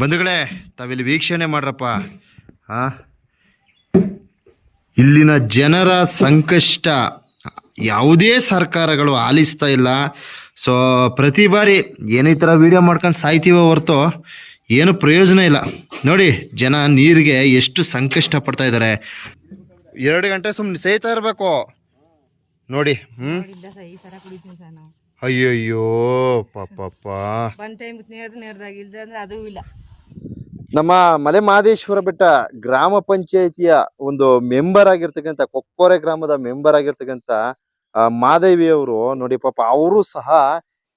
ಬಂಧುಗಳೇ ತಾವಿಲ್ಲಿ ವೀಕ್ಷಣೆ ಮಾಡ್ರಪ್ಪ. ಹಾ ಇಲ್ಲಿನ ಜನರ ಸಂಕಷ್ಟ ಯಾವುದೇ ಸರ್ಕಾರಗಳು ಆಲಿಸ್ತಾ ಇಲ್ಲ. ಸೊ ಪ್ರತಿ ಬಾರಿ ಏನೇ ಥರ ವೀಡಿಯೋ ಮಾಡ್ಕೊಂಡು ಸಾಯ್ತೀವೋ ಹೊರ್ತು ಏನು ಪ್ರಯೋಜನ ಇಲ್ಲ. ನೋಡಿ ಜನ ನೀರಿಗೆ ಎಷ್ಟು ಸಂಕಷ್ಟ ಪಡ್ತಾ ಇದ್ದಾರೆ. ಎರಡು ಗಂಟೆ ಸುಮ್ಮನೆ ಸೇಯ್ತಾ ಇರಬೇಕು. ನೋಡಿ ಹ್ಞೂ ಅಯ್ಯಯ್ಯೋ ಅಂದ್ರೆ ಅದು ಇಲ್ಲ. ನಮ್ಮ ಮಲೆ ಮಹದೇಶ್ವರ ಬೆಟ್ಟ ಗ್ರಾಮ ಪಂಚಾಯಿತಿಯ ಒಂದು ಮೆಂಬರ್ ಆಗಿರ್ತಕ್ಕಂತ ಕೊಕ್ಕೋರೆ ಗ್ರಾಮದ ಮೆಂಬರ್ ಆಗಿರ್ತಕ್ಕಂತ ಮಾದೇವಿ ಅವರು ನೋಡಿ ಪಾಪ ಅವರು ಸಹ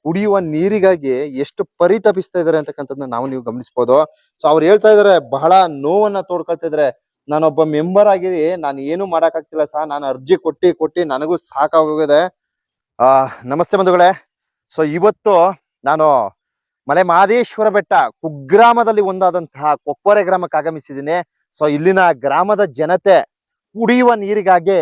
ಕುಡಿಯುವ ನೀರಿಗಾಗಿ ಎಷ್ಟು ಪರಿತಪಿಸ್ತಾ ಇದಾರೆ ಅಂತಕ್ಕಂಥದ್ದನ್ನ ನಾವು ನೀವು ಗಮನಿಸಬಹುದು ಸೊ ಅವ್ರು ಹೇಳ್ತಾ ಇದಾರೆ ಬಹಳ ನೋವನ್ನ ತೋಡ್ಕೊಳ್ತಾ ಇದ್ರೆ ನಾನೊಬ್ಬ ಮೆಂಬರ್ ಆಗಿ ನಾನು ಏನು ಮಾಡಕ್ಕಾಗ್ತಿಲ್ಲ ಸಹ ನಾನು ಅರ್ಜಿ ಕೊಟ್ಟಿ ಕೊಟ್ಟಿ ನನಗೂ ಸಾಕಾಗೋಗಿದೆ. ಆ, ನಮಸ್ತೆ ಬಂಧುಗಳೇ. ಸೊ ಇವತ್ತು ನಾನು ಮಲೆ ಮಹದೇಶ್ವರ ಬೆಟ್ಟ ಕುಗ್ರಾಮದಲ್ಲಿ ಒಂದಾದಂತಹ ಕೊಕ್ಕೋರೆ ಗ್ರಾಮಕ್ಕೆ ಆಗಮಿಸಿದ್ದೀನಿ. ಸೊ ಇಲ್ಲಿನ ಗ್ರಾಮದ ಜನತೆ ಕುಡಿಯುವ ನೀರಿಗಾಗಿ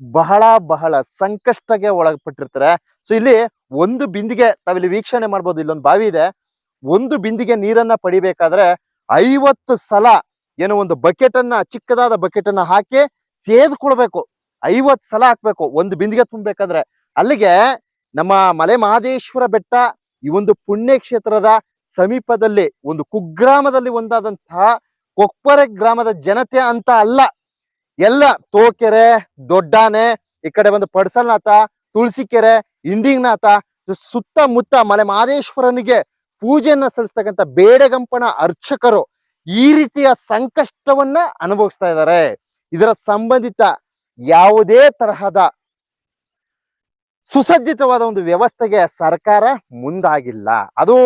ಬಹಳ ಬಹಳ ಸಂಕಷ್ಟಕ್ಕೆ ಒಳಪಟ್ಟಿರ್ತಾರೆ. ಸೊ ಇಲ್ಲಿ ಒಂದು ಬಿಂದಿಗೆ ತಾವಿಲ್ಲಿ ವೀಕ್ಷಣೆ ಮಾಡ್ಬೋದು. ಇಲ್ಲೊಂದು ಬಾವಿ ಇದೆ. ಒಂದು ಬಿಂದಿಗೆ ನೀರನ್ನ ಪಡಿಬೇಕಾದ್ರೆ ಐವತ್ತು ಸಲ ಏನೋ ಒಂದು ಬಕೆಟ್ ಅನ್ನ ಚಿಕ್ಕದಾದ ಬಕೆಟ್ ಅನ್ನ ಹಾಕಿ ಸೇದ್ಕೊಳ್ಬೇಕು. ಐವತ್ತು ಸಲ ಹಾಕ್ಬೇಕು. ಒಂದು ಬಿಂದಿಗೆ ತುಂಬಬೇಕಾದ್ರೆ ಅಲ್ಲಿಗೆ ನಮ್ಮ ಮಲೆ ಮಹದೇಶ್ವರ ಬೆಟ್ಟ ಈ ಒಂದು ಪುಣ್ಯಕ್ಷೇತ್ರದ ಸಮೀಪದಲ್ಲಿ ಒಂದು ಕುಗ್ರಾಮದಲ್ಲಿ ಒಂದಾದಂತಹ ಕೊಪ್ಪರೆ ಗ್ರಾಮದ ಜನತೆ ಅಂತ ಅಲ್ಲ, ಎಲ್ಲ ತೋಕೆರೆ, ದೊಡ್ಡಾನೆ, ಈ ಕಡೆ ಬಂದು ಪಡ್ಸಲ್ನಾಥ, ತುಳಸಿಕೆರೆ, ಇಂಡಿಂಗ್ನಾಥ, ಸುತ್ತಮುತ್ತ ಮಲೆ ಮಹದೇಶ್ವರನಿಗೆ ಪೂಜೆಯನ್ನ ಸಲ್ಲಿಸ್ತಕ್ಕಂಥ ಬೇಡಗಂಪನ ಅರ್ಚಕರು ಈ ರೀತಿಯ ಸಂಕಷ್ಟವನ್ನ ಅನುಭವಿಸ್ತಾ ಇದ್ದಾರೆ. ಇದರ ಸಂಬಂಧಿತ ಯಾವುದೇ ತರಹದ ಸುಸಜ್ಜಿತವಾದ ಒಂದು ವ್ಯವಸ್ಥೆಗೆ ಸರ್ಕಾರ ಮುಂದಾಗಿಲ್ಲ. ಅದು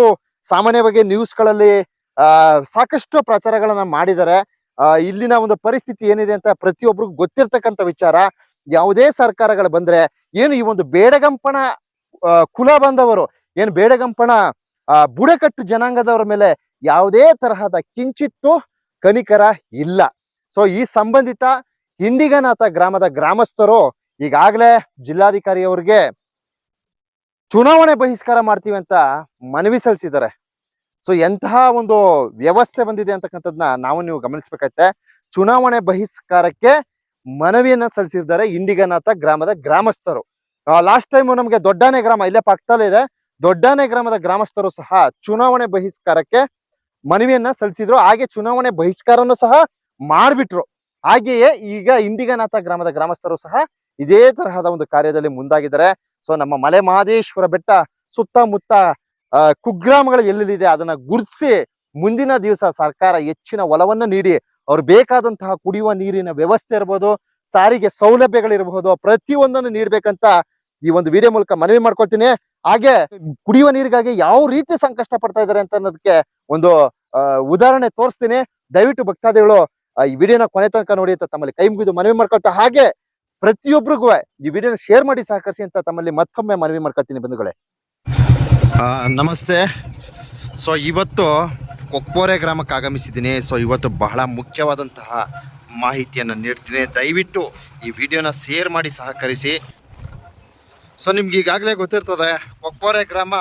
ಸಾಮಾನ್ಯವಾಗಿ ನ್ಯೂಸ್ಗಳಲ್ಲಿ ಸಾಕಷ್ಟು ಪ್ರಚಾರಗಳನ್ನ ಮಾಡಿದರೆ ಇಲ್ಲಿನ ಒಂದು ಪರಿಸ್ಥಿತಿ ಏನಿದೆ ಅಂತ ಪ್ರತಿಯೊಬ್ಬರಿಗೂ ಗೊತ್ತಿರ್ತಕ್ಕಂಥ ವಿಚಾರ. ಯಾವುದೇ ಸರ್ಕಾರಗಳು ಬಂದ್ರೆ ಏನು ಈ ಒಂದು ಬೇಡಗಂಪಣ ಕುಲ ಬಂದವರು, ಏನು ಬೇಡಗಂಪಣ ಬುಡಕಟ್ಟು ಜನಾಂಗದವರ ಮೇಲೆ ಯಾವುದೇ ತರಹದ ಕಿಂಚಿತ್ತು ಕನಿಕರ ಇಲ್ಲ. ಸೊ ಈ ಸಂಬಂಧಿತ ಹಿಂಡಿಗನಾಥ ಗ್ರಾಮದ ಗ್ರಾಮಸ್ಥರು ಈಗಾಗಲೇ ಜಿಲ್ಲಾಧಿಕಾರಿ ಅವರಿಗೆ ಚುನಾವಣೆ ಬಹಿಷ್ಕಾರ ಮಾಡ್ತೀವಿ ಅಂತ ಮನವಿ ಸಲ್ಲಿಸಿದ್ದಾರೆ. ಸೊ ಎಂತಹ ಒಂದು ವ್ಯವಸ್ಥೆ ಬಂದಿದೆ ಅಂತಕ್ಕಂಥದ್ನ ನಾವು ನೀವು ಗಮನಿಸ್ಬೇಕೈತೆ ಚುನಾವಣೆ ಬಹಿಷ್ಕಾರಕ್ಕೆ ಮನವಿಯನ್ನ ಸಲ್ಲಿಸಿದ್ದಾರೆ ಇಂಡಿಗನಾಥ ಗ್ರಾಮದ ಗ್ರಾಮಸ್ಥರು. ಲಾಸ್ಟ್ ಟೈಮ್ ನಮಗೆ ದೊಡ್ಡಾನೆ ಗ್ರಾಮ ಇಲ್ಲೇ ಪಕ್ಕದಲ್ಲೇ ಇದೆ. ದೊಡ್ಡಾನೆ ಗ್ರಾಮದ ಗ್ರಾಮಸ್ಥರು ಸಹ ಚುನಾವಣೆ ಬಹಿಷ್ಕಾರಕ್ಕೆ ಮನವಿಯನ್ನ ಸಲ್ಲಿಸಿದ್ರು. ಹಾಗೆ ಚುನಾವಣೆ ಬಹಿಷ್ಕಾರನು ಸಹ ಮಾಡ್ಬಿಟ್ರು. ಹಾಗೆಯೇ ಈಗ ಇಂಡಿಗನಾಥ ಗ್ರಾಮದ ಗ್ರಾಮಸ್ಥರು ಸಹ ಇದೇ ತರಹದ ಒಂದು ಕಾರ್ಯದಲ್ಲಿ ಮುಂದಾಗಿದ್ದಾರೆ. ಸೊ ನಮ್ಮ ಮಲೆ ಮಹದೇಶ್ವರ ಬೆಟ್ಟ ಸುತ್ತಮುತ್ತ ಕುಗ್ರಾಮಗಳು ಎಲ್ಲೆಲ್ಲಿದೆ ಅದನ್ನ ಗುರುತಿಸಿ ಮುಂದಿನ ದಿವಸ ಸರ್ಕಾರ ಹೆಚ್ಚಿನ ಒಲವನ್ನ ನೀಡಿ, ಅವ್ರು ಬೇಕಾದಂತಹ ಕುಡಿಯುವ ನೀರಿನ ವ್ಯವಸ್ಥೆ ಇರ್ಬೋದು, ಸಾರಿಗೆ ಸೌಲಭ್ಯಗಳಿರಬಹುದು ಪ್ರತಿಯೊಂದನ್ನು ನೀಡ್ಬೇಕಂತ ಈ ಒಂದು ವಿಡಿಯೋ ಮೂಲಕ ಮನವಿ ಮಾಡ್ಕೊಳ್ತೀನಿ. ಹಾಗೆ ಕುಡಿಯುವ ನೀರಿಗಾಗಿ ಯಾವ ರೀತಿ ಸಂಕಷ್ಟ ಪಡ್ತಾ ಇದ್ದಾರೆ ಅಂತ ಅನ್ನೋದಕ್ಕೆ ಒಂದು ಉದಾಹರಣೆ ತೋರಿಸ್ತೀನಿ. ದಯವಿಟ್ಟು ಭಕ್ತಾದಿಗಳು ಈ ವಿಡಿಯೋನ ಕೊನೆ ತನಕ ನೋಡಿ ಅಂತ ತಮ್ಮಲ್ಲಿ ಕೈ ಮುಗಿದು ಮನವಿ ಮಾಡ್ಕೊಳ್ತಾ ಹಾಗೆ ಪ್ರತಿಯೊಬ್ಬರಿಗೂ ಈ ವಿಡಿಯೋನ ಶೇರ್ ಮಾಡಿ ಸಹಕರಿಸಿ ಅಂತ ತಮ್ಮಲ್ಲಿ ಮತ್ತೊಮ್ಮೆ ಮನವಿ ಮಾಡ್ಕೊಳ್ತೀನಿ ಬಂಧುಗಳೇ. ನಮಸ್ತೆ. ಸೊ ಇವತ್ತು ಕೊಕ್ಕೋರೆ ಗ್ರಾಮಕ್ಕೆ ಆಗಮಿಸಿದ್ದೀನಿ. ಸೊ ಇವತ್ತು ಬಹಳ ಮುಖ್ಯವಾದಂತಹ ಮಾಹಿತಿಯನ್ನು ನೀಡ್ತೀನಿ. ದಯವಿಟ್ಟು ಈ ವಿಡಿಯೋನ ಶೇರ್ ಮಾಡಿ ಸಹಕರಿಸಿ. ಸೊ ನಿಮ್ಗೆ ಈಗಾಗಲೇ ಗೊತ್ತಿರ್ತದೆ, ಕೊಕ್ಕೋರೆ ಗ್ರಾಮ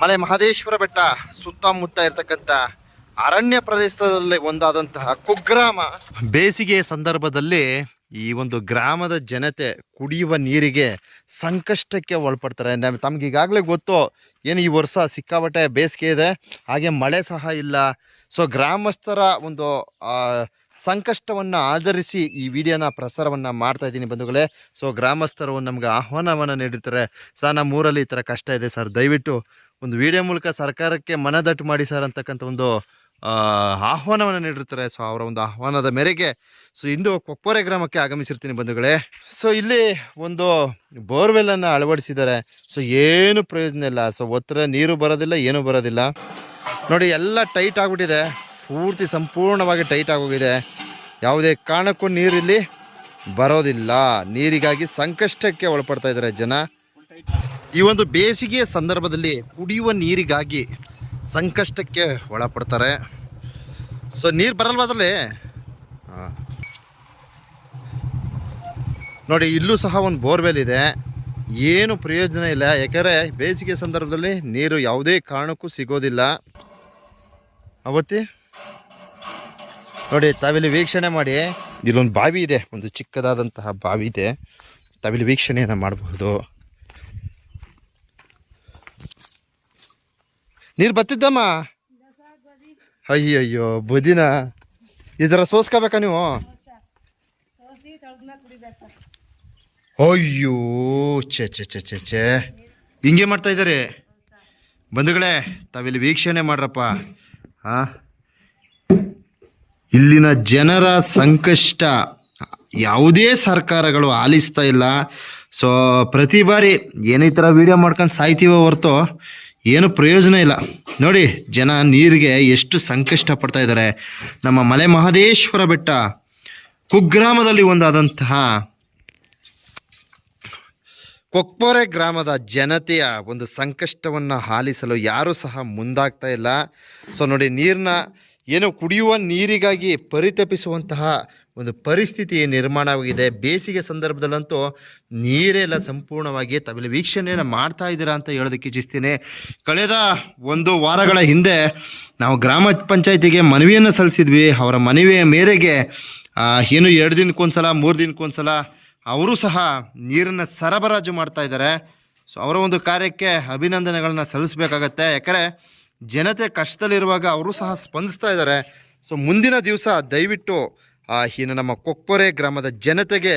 ಮಲೆ ಮಹದೇಶ್ವರ ಬೆಟ್ಟ ಸುತ್ತಮುತ್ತ ಇರತಕ್ಕಂಥ ಅರಣ್ಯ ಪ್ರದೇಶದಲ್ಲಿ ಒಂದಾದಂತಹ ಕುಗ್ರಾಮ. ಬೇಸಿಗೆಯ ಸಂದರ್ಭದಲ್ಲಿ ಈ ಒಂದು ಗ್ರಾಮದ ಜನತೆ ಕುಡಿಯುವ ನೀರಿಗೆ ಸಂಕಷ್ಟಕ್ಕೆ ಒಳಪಡ್ತಾರೆ. ನಮ್ಗೆ ತಮ್ಗೆ ಈಗಾಗಲೇ ಗೊತ್ತು, ಏನು ಈ ವರ್ಷ ಸಿಕ್ಕಾಪಟ್ಟೆ ಬೇಸಿಗೆ ಇದೆ, ಹಾಗೆ ಮಳೆ ಸಹ ಇಲ್ಲ. ಸೊ ಗ್ರಾಮಸ್ಥರ ಒಂದು ಸಂಕಷ್ಟವನ್ನು ಆಧರಿಸಿ ಈ ವಿಡಿಯೋನ ಪ್ರಸಾರವನ್ನು ಮಾಡ್ತಾ ಇದ್ದೀನಿ ಬಂಧುಗಳೇ. ಸೊ ಗ್ರಾಮಸ್ಥರು ನಮ್ಗೆ ಆಹ್ವಾನವನ್ನು ನೀಡಿರ್ತಾರೆ. ಸರ್, ನಮ್ಮ ಊರಲ್ಲಿ ಈ ಥರ ಕಷ್ಟ ಇದೆ. ಸರ್, ದಯವಿಟ್ಟು ಒಂದು ವಿಡಿಯೋ ಮೂಲಕ ಸರ್ಕಾರಕ್ಕೆ ಮನದಟ್ಟು ಮಾಡಿ ಸರ್ ಅಂತಕ್ಕಂಥ ಒಂದು ಆಹ್ವಾನವನ್ನು ನೀಡಿರ್ತಾರೆ. ಸೊ, ಅವರ ಒಂದು ಆಹ್ವಾನದ ಮೇರೆಗೆ, ಸೊ, ಇಂದು ಕೊಪ್ಪರೆ ಗ್ರಾಮಕ್ಕೆ ಆಗಮಿಸಿರ್ತೀನಿ ಬಂಧುಗಳೇ. ಸೊ, ಇಲ್ಲಿ ಒಂದು ಬೋರ್ವೆಲ್ಲನ್ನು ಅಳವಡಿಸಿದ್ದಾರೆ. ಸೊ, ಏನು ಪ್ರಯೋಜನ ಇಲ್ಲ. ಸೊ, ಒತ್ತರ ನೀರು ಬರೋದಿಲ್ಲ, ಏನೂ ಬರೋದಿಲ್ಲ. ನೋಡಿ, ಎಲ್ಲ ಟೈಟ್ ಆಗಿಬಿಟ್ಟಿದೆ. ಪೂರ್ತಿ ಸಂಪೂರ್ಣವಾಗಿ ಟೈಟ್ ಆಗೋಗಿದೆ. ಯಾವುದೇ ಕಾರಣಕ್ಕೂ ನೀರಿಲ್ಲಿ ಬರೋದಿಲ್ಲ. ನೀರಿಗಾಗಿ ಸಂಕಷ್ಟಕ್ಕೆ ಒಳಪಡ್ತಾ ಇದ್ದಾರೆ ಜನ. ಈ ಒಂದು ಬೇಸಿಗೆಯ ಸಂದರ್ಭದಲ್ಲಿ ಕುಡಿಯುವ ನೀರಿಗಾಗಿ ಸಂಕಷ್ಟಕ್ಕೆ ಒಳಪಡ್ತಾರೆ. ಸೊ ನೀರು ಬರಲ್ವಾ ಅದರಲ್ಲಿ? ಹಾಂ ನೋಡಿ, ಇಲ್ಲೂ ಸಹ ಒಂದು ಬೋರ್ವೆಲ್ ಇದೆ. ಏನು ಪ್ರಯೋಜನ ಇಲ್ಲ. ಯಾಕೆಂದರೆ ಬೇಸಿಗೆ ಸಂದರ್ಭದಲ್ಲಿ ನೀರು ಯಾವುದೇ ಕಾರಣಕ್ಕೂ ಸಿಗೋದಿಲ್ಲ. ಅವತ್ತಿ? ನೋಡಿ, ತಾವಿಲ್ಲಿ ವೀಕ್ಷಣೆ ಮಾಡಿ. ಇಲ್ಲೊಂದು ಬಾವಿ ಇದೆ. ಒಂದು ಚಿಕ್ಕದಾದಂತಹ ಬಾವಿ ಇದೆ. ತಾವಿಲ್ಲಿ ವೀಕ್ಷಣೆಯನ್ನು ಮಾಡಬಹುದು. ನೀರು ಬತ್ತಿದ್ದಮ್ಮ? ಅಯ್ಯಯ್ಯೋ, ಬದಿನ? ಥರ ಸೋಸ್ಕೋಬೇಕಾ ನೀವು? ಅಯ್ಯೋ, ಛೆ ಛೆ ಛೆ ಛೆ ಹಿಂಗೆ ಮಾಡ್ತಾ ಇದ್ದಾರೆ. ಬಂಧುಗಳೇ, ತಾವಿಲ್ಲಿ ವೀಕ್ಷಣೆ ಮಾಡ್ರಪ್ಪ. ಹಾ ಇಲ್ಲಿನ ಜನರ ಸಂಕಷ್ಟ, ಯಾವುದೇ ಸರ್ಕಾರಗಳು ಆಲಿಸ್ತಾ ಇಲ್ಲ. ಸೊ, ಪ್ರತಿ ಬಾರಿ ಏನೇ ಥರ ವಿಡಿಯೋ ಮಾಡ್ಕೊಂಡು ಸಾಯ್ತೀವೋ ಹೊರತು ಏನು ಪ್ರಯೋಜನ ಇಲ್ಲ. ನೋಡಿ, ಜನ ನೀರಿಗೆ ಎಷ್ಟು ಸಂಕಷ್ಟ ಪಡ್ತಾ ಇದ್ದಾರೆ. ನಮ್ಮ ಮಲೆ ಮಹದೇಶ್ವರ ಬೆಟ್ಟ ಕುಗ್ರಾಮದಲ್ಲಿ ಒಂದಾದಂತಹ ಕೊಕ್ಪೊರೆ ಗ್ರಾಮದ ಜನತೆಯ ಒಂದು ಸಂಕಷ್ಟವನ್ನು ಆಲಿಸಲು ಯಾರೂ ಸಹ ಮುಂದಾಗ್ತಾ ಇಲ್ಲ. ಸೊ ನೋಡಿ ನೀರನ್ನ ಏನು ಕುಡಿಯುವ ನೀರಿಗಾಗಿ ಪರಿತಪಿಸುವಂತಹ ಒಂದು ಪರಿಸ್ಥಿತಿ ನಿರ್ಮಾಣವಾಗಿದೆ. ಬೇಸಿಗೆ ಸಂದರ್ಭದಲ್ಲಂತೂ ನೀರೆಲ್ಲ ಸಂಪೂರ್ಣವಾಗಿ ತಾವೆಲ್ಲ ವೀಕ್ಷಣೆಯನ್ನು ಮಾಡ್ತಾ ಇದ್ದೀರಾ ಅಂತ ಹೇಳೋದಕ್ಕೆ ಇಚ್ಛಿಸ್ತೀನಿ. ಕಳೆದ ಒಂದು ವಾರಗಳ ಹಿಂದೆ ನಾವು ಗ್ರಾಮ ಪಂಚಾಯತಿಗೆ ಮನವಿಯನ್ನು ಸಲ್ಲಿಸಿದ್ವಿ. ಅವರ ಮನವಿಯ ಮೇರೆಗೆ ಏನು ಎರಡು ದಿನಕ್ಕೊಂದ್ಸಲ, ಮೂರು ದಿನಕ್ಕೊಂದ್ಸಲ ಅವರು ಸಹ ನೀರನ್ನು ಸರಬರಾಜು ಮಾಡ್ತಾ ಇದ್ದಾರೆ. ಸೊ ಅವರ ಒಂದು ಕಾರ್ಯಕ್ಕೆ ಅಭಿನಂದನೆಗಳನ್ನ ಸಲ್ಲಿಸಬೇಕಾಗತ್ತೆ. ಯಾಕಂದರೆ ಜನತೆ ಕಷ್ಟದಲ್ಲಿರುವಾಗ ಅವರು ಸಹ ಸ್ಪಂದಿಸ್ತಾ ಇದ್ದಾರೆ. ಸೊ ಮುಂದಿನ ದಿವಸ ದಯವಿಟ್ಟು ಏನು ನಮ್ಮ ಕೊಕ್ಕೊರೆ ಗ್ರಾಮದ ಜನತೆಗೆ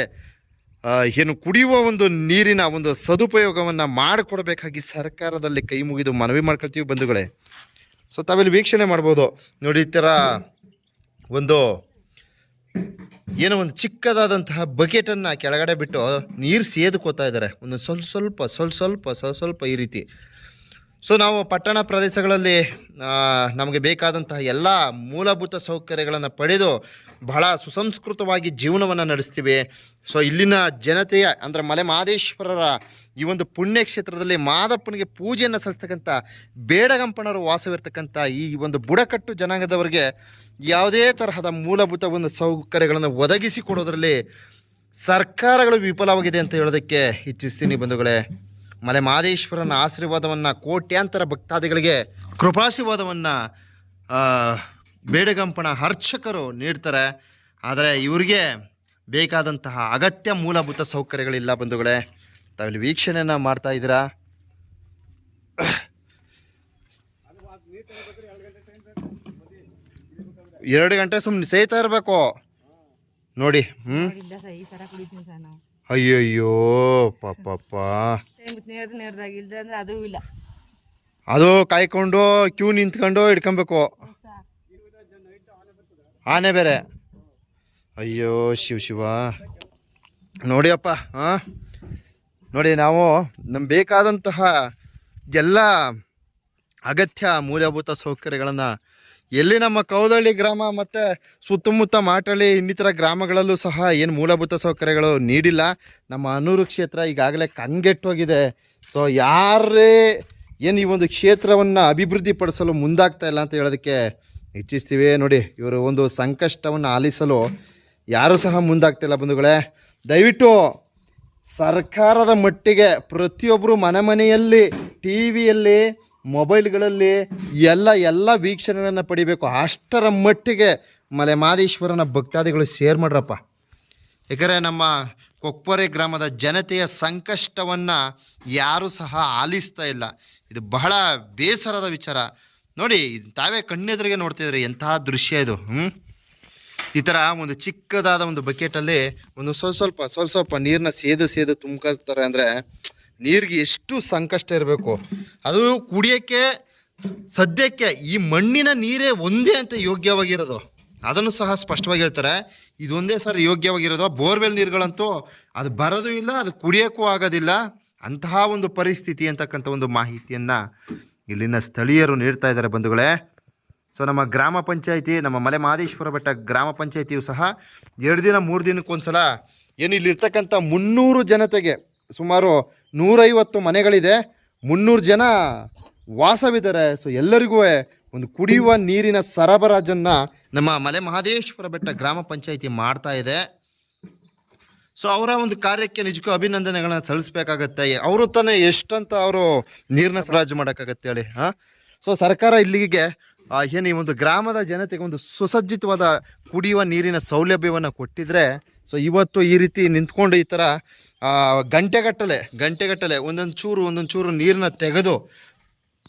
ಏನು ಕುಡಿಯುವ ಒಂದು ನೀರಿನ ಒಂದು ಸದುಪಯೋಗವನ್ನು ಮಾಡಿಕೊಡ್ಬೇಕಾಗಿ ಸರ್ಕಾರದಲ್ಲಿ ಕೈ ಮುಗಿದು ಮನವಿ ಮಾಡ್ಕೊಳ್ತೀವಿ ಬಂಧುಗಳೇ. ಸೊ ತಾವಿಲ್ಲಿ ವೀಕ್ಷಣೆ ಮಾಡ್ಬೋದು. ನೋಡಿ, ಈ ಥರ ಒಂದು ಏನೋ ಒಂದು ಚಿಕ್ಕದಾದಂತಹ ಬಕೆಟನ್ನು ಕೆಳಗಡೆ ಬಿಟ್ಟು ನೀರು ಸೇದ್ಕೋತಾ ಇದ್ದಾರೆ. ಒಂದು ಸ್ವಲ್ಪ ಸ್ವಲ್ಪ ಸ್ವಲ್ಪ ಸ್ವಲ್ಪ ಸ್ವಲ್ಪ ಸ್ವಲ್ಪ ಈ ರೀತಿ. ಸೊ ನಾವು ಪಟ್ಟಣ ಪ್ರದೇಶಗಳಲ್ಲಿ ನಮಗೆ ಬೇಕಾದಂತಹ ಎಲ್ಲ ಮೂಲಭೂತ ಸೌಕರ್ಯಗಳನ್ನು ಪಡೆದು ಬಹಳ ಸುಸಂಸ್ಕೃತವಾಗಿ ಜೀವನವನ್ನು ನಡೆಸ್ತೀವಿ. ಸೊ ಇಲ್ಲಿನ ಜನತೆಯ, ಅಂದರೆ ಮಲೆ ಮಹದೇಶ್ವರರ ಈ ಒಂದು ಪುಣ್ಯಕ್ಷೇತ್ರದಲ್ಲಿ ಮಾದಪ್ಪನಿಗೆ ಪೂಜೆಯನ್ನು ಸಲ್ಲಿಸ್ತಕ್ಕಂಥ ಬೇಡಗಂಪಣರು ವಾಸವಿರ್ತಕ್ಕಂಥ ಈ ಒಂದು ಬುಡಕಟ್ಟು ಜನಾಂಗದವರಿಗೆ ಯಾವುದೇ ತರಹದ ಮೂಲಭೂತ ಒಂದು ಸೌಕರ್ಯಗಳನ್ನು ಒದಗಿಸಿ ಕೊಡೋದ್ರಲ್ಲಿ ಸರ್ಕಾರಗಳು ವಿಫಲವಾಗಿದೆ ಅಂತ ಹೇಳೋದಕ್ಕೆ ಇಚ್ಛಿಸ್ತೀನಿ ಬಂಧುಗಳೇ. ಮಲೆ ಮಹದೇಶ್ವರನ ಆಶೀರ್ವಾದವನ್ನು ಕೋಟ್ಯಾಂತರ ಭಕ್ತಾದಿಗಳಿಗೆ ಕೃಪಾಶೀರ್ವಾದವನ್ನು ಬೇಡಗಂಪಣ ಅರ್ಚಕರು ನೀಡ್ತಾರೆ. ಆದರೆ ಇವರಿಗೆ ಬೇಕಾದಂತಹ ಅಗತ್ಯ ಮೂಲಭೂತ ಸೌಕರ್ಯಗಳಿಲ್ಲ ಬಂಧುಗಳೇ. ತಾವಿಲ್ಲಿ ವೀಕ್ಷಣೆಯನ್ನು ಮಾಡ್ತಾ ಇದ್ದೀರಾ? ಎರಡು ಗಂಟೆ ಸುಮ್ಮನೆ ಸೇತ ಇರಬೇಕು. ನೋಡಿ ಹ್ಞೂ ಅಯ್ಯಯ್ಯೋ ಪಾಪಪ್ಪ ಟೈಮ್ ಅದೂ ಕಾಯ್ಕೊಂಡು ಕ್ಯೂ ನಿಂತ್ಕೊಂಡು ಹಿಡ್ಕೊಬೇಕು ಆನೆ ಬೇರೆ. ಅಯ್ಯೋ, ಶಿವ ಶಿವ. ನೋಡಿಯಪ್ಪ ಹಾಂ ನೋಡಿ, ನಾವು ನಮ್ಗೆ ಬೇಕಾದಂತಹ ಎಲ್ಲ ಅಗತ್ಯ ಮೂಲಭೂತ ಸೌಕರ್ಯಗಳನ್ನು ಎಲ್ಲಿ ನಮ್ಮ ಕೌದಳ್ಳಿ ಗ್ರಾಮ ಮತ್ತು ಸುತ್ತಮುತ್ತ ಮಾಟಳ್ಳಿ ಇನ್ನಿತರ ಗ್ರಾಮಗಳಲ್ಲೂ ಸಹ ಏನು ಮೂಲಭೂತ ಸೌಕರ್ಯಗಳು ನೀಡಿಲ್ಲ. ನಮ್ಮ ಅನೂರು ಕ್ಷೇತ್ರ ಈಗಾಗಲೇ ಕಂಗೆಟ್ಟೋಗಿದೆ ಸೊ ಯಾರೇ ಏನು ಈ ಒಂದು ಕ್ಷೇತ್ರವನ್ನು ಅಭಿವೃದ್ಧಿಪಡಿಸಲು ಮುಂದಾಗ್ತಾ ಇಲ್ಲ ಅಂತ ಹೇಳೋದಕ್ಕೆ ಇಚ್ಛಿಸ್ತೀವಿ. ನೋಡಿ, ಇವರು ಒಂದು ಸಂಕಷ್ಟವನ್ನು ಆಲಿಸಲು ಯಾರೂ ಸಹ ಮುಂದಾಗ್ತಿಲ್ಲ ಬಂಧುಗಳೇ. ದಯವಿಟ್ಟು ಸರ್ಕಾರದ ಮಟ್ಟಿಗೆ ಪ್ರತಿಯೊಬ್ಬರು ಮನೆ ಮನೆಯಲ್ಲಿ ಟಿ ವಿಯಲ್ಲಿ ಮೊಬೈಲ್ಗಳಲ್ಲಿ ಎಲ್ಲ ಎಲ್ಲ ವೀಕ್ಷಣೆಗಳನ್ನು ಪಡಿಬೇಕು. ಅಷ್ಟರ ಮಟ್ಟಿಗೆ ಮಲೆ ಮಾದೇಶ್ವರನ ಭಕ್ತಾದಿಗಳು ಸೇರ್ ಮಾಡ್ರಪ್ಪ. ಯಾಕಂದರೆ ನಮ್ಮ ಕೊಕ್ಪೊರೆ ಗ್ರಾಮದ ಜನತೆಯ ಸಂಕಷ್ಟವನ್ನು ಯಾರೂ ಸಹ ಆಲಿಸ್ತಾ ಇಲ್ಲ. ಇದು ಬಹಳ ಬೇಸರದ ವಿಚಾರ. ನೋಡಿ, ತಾವೇ ಕಣ್ಣೆದುರಿಗೆ ನೋಡ್ತಿದ್ರಿ, ಎಂತಹ ದೃಶ್ಯ ಇದು ಹ್ಞೂ ಈ ಥರ ಒಂದು ಚಿಕ್ಕದಾದ ಒಂದು ಬಕೆಟಲ್ಲಿ ಒಂದು ಸ್ವಲ್ಪ ಸ್ವಲ್ಪ ಸ್ವಲ್ಪ ಸ್ವಲ್ಪ ನೀರನ್ನ ಸೇದು ಸೇದು ತುಂಬ್ಕೊಳ್ತಾರೆ ಅಂದರೆ ನೀರಿಗೆ ಎಷ್ಟು ಸಂಕಷ್ಟ ಇರಬೇಕು. ಅದು ಕುಡಿಯೋಕ್ಕೆ, ಸದ್ಯಕ್ಕೆ ಈ ಮಣ್ಣಿನ ನೀರೇ ಒಂದೇ ಅಂತ ಯೋಗ್ಯವಾಗಿರೋದು. ಅದನ್ನು ಸಹ ಸ್ಪಷ್ಟವಾಗಿ ಹೇಳ್ತಾರೆ. ಇದೊಂದೇ ಸರ್ ಯೋಗ್ಯವಾಗಿರೋದು. ಬೋರ್ವೆಲ್ ನೀರುಗಳಂತೂ ಅದು ಬರೋದು ಇಲ್ಲ, ಅದು ಕುಡಿಯೋಕ್ಕೂ ಆಗೋದಿಲ್ಲ. ಅಂತಹ ಒಂದು ಪರಿಸ್ಥಿತಿ ಅಂತಕ್ಕಂಥ ಒಂದು ಮಾಹಿತಿಯನ್ನು ಇಲ್ಲಿನ ಸ್ಥಳೀಯರು ನೀಡ್ತಾ ಇದ್ದಾರೆ ಬಂಧುಗಳೇ. ಸೊ, ನಮ್ಮ ಗ್ರಾಮ ಪಂಚಾಯಿತಿ, ನಮ್ಮ ಮಲೆ ಮಹದೇಶ್ವರ ಬೆಟ್ಟ ಗ್ರಾಮ ಪಂಚಾಯಿತಿಯು ಸಹ ಎರಡು ದಿನ, ಮೂರು ದಿನಕ್ಕೊಂದ್ಸಲ ಏನು ಇಲ್ಲಿರ್ತಕ್ಕಂಥ ಮುನ್ನೂರು ಜನತೆಗೆ ಸುಮಾರು ನೂರೈವತ್ತು ಮನೆಗಳಿದೆ. ಮುನ್ನೂರು ಜನ ವಾಸವಿದ್ದಾರೆ. ಸೊ ಎಲ್ಲರಿಗೂ ಒಂದು ಕುಡಿಯುವ ನೀರಿನ ಸರಬರಾಜನ್ನು ನಮ್ಮ ಮಲೆ ಮಹದೇಶ್ವರ ಬೆಟ್ಟ ಗ್ರಾಮ ಪಂಚಾಯಿತಿ ಮಾಡ್ತಾ ಇದೆ. ಸೊ ಅವರ ಒಂದು ಕಾರ್ಯಕ್ಕೆ ನಿಜಕ್ಕೂ ಅಭಿನಂದನೆಗಳನ್ನ ಸಲ್ಲಿಸಬೇಕಾಗತ್ತೆ. ಅವರು ತಾನೇ ಎಷ್ಟಂತ ಅವರು ನೀರಿನ ಸರಾಜು ಮಾಡೋಕ್ಕಾಗತ್ತೆ ಹೇಳಿ, ಹಾಂ? ಸೊ ಸರ್ಕಾರ ಇಲ್ಲಿಗೆ ಏನು ಈ ಒಂದು ಗ್ರಾಮದ ಜನತೆಗೆ ಒಂದು ಸುಸಜ್ಜಿತವಾದ ಕುಡಿಯುವ ನೀರಿನ ಸೌಲಭ್ಯವನ್ನು ಕೊಟ್ಟಿದ್ರೆ ಸೊ ಇವತ್ತು ಈ ರೀತಿ ನಿಂತ್ಕೊಂಡು ಈ ಥರ ಗಂಟೆಗಟ್ಟಲೆ. ಗಂಟೆಗಟ್ಟಲೆ ಒಂದೊಂದು ಚೂರು ಒಂದೊಂದು ಚೂರು ನೀರನ್ನ ತೆಗೆದು,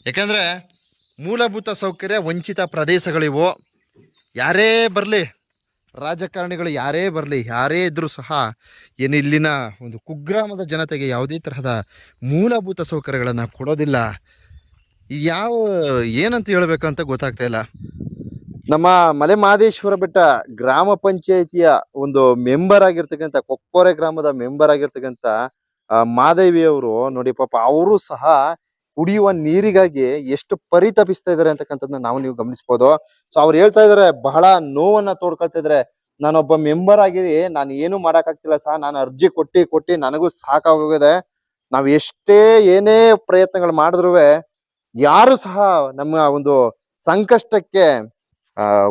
ಯಾಕೆಂದರೆ ಮೂಲಭೂತ ಸೌಕರ್ಯ ವಂಚಿತ ಪ್ರದೇಶಗಳಿವು, ಯಾರೇ ಬರಲಿ, ರಾಜಕಾರಣಿಗಳು ಯಾರೇ ಬರಲಿ, ಯಾರೇ ಇದ್ದರೂ ಸಹ ಏನು ಇಲ್ಲಿನ ಒಂದು ಕುಗ್ರಾಮದ ಜನತೆಗೆ ಯಾವುದೇ ತರಹದ ಮೂಲಭೂತ ಸೌಕರ್ಯಗಳನ್ನು ಕೊಡೋದಿಲ್ಲ. ಯಾವ, ಏನಂತ ಹೇಳಬೇಕಂತ ಗೊತ್ತಾಗ್ತಾ ಇಲ್ಲ. ನಮ್ಮ ಮಲೆ ಮಹದೇಶ್ವರ ಬೆಟ್ಟ ಗ್ರಾಮ ಪಂಚಾಯಿತಿಯ ಒಂದು ಮೆಂಬರ್ ಆಗಿರ್ತಕ್ಕಂಥ ಕೊಕ್ಕೋರೆ ಗ್ರಾಮದ ಮೆಂಬರ್ ಆಗಿರ್ತಕ್ಕಂಥ ಮಾದೇವಿ ಅವರು ನೋಡಿ ಪಾಪ ಅವರು ಸಹ ಕುಡಿಯುವ ನೀರಿಗಾಗಿ ಎಷ್ಟು ಪರಿತಪಿಸ್ತಾ ಇದಾರೆ ಅಂತಕ್ಕಂಥದ್ದನ್ನ ನಾವು ನೀವು ಗಮನಿಸಬಹುದು ಸೊ ಅವ್ರು ಹೇಳ್ತಾ ಇದಾರೆ ಬಹಳ ನೋವನ್ನ ತೋಡ್ಕೊಳ್ತಾ ಇದಾರೆ ನಾನೊಬ್ಬ ಮೆಂಬರ್ ಆಗಿ ನಾನು ಏನು ಮಾಡಕ್ಕಾಗ್ತಿಲ್ಲ ಸಹ ನಾನು ಅರ್ಜಿ ಕೊಟ್ಟಿ ಕೊಟ್ಟಿ ನನಗೂ ಸಾಕಾಗೋಗಿದೆ. ನಾವು ಎಷ್ಟೇ ಏನೇ ಪ್ರಯತ್ನಗಳು ಮಾಡಿದ್ರು ಯಾರು ಸಹ ನಮ್ಮ ಒಂದು ಸಂಕಷ್ಟಕ್ಕೆ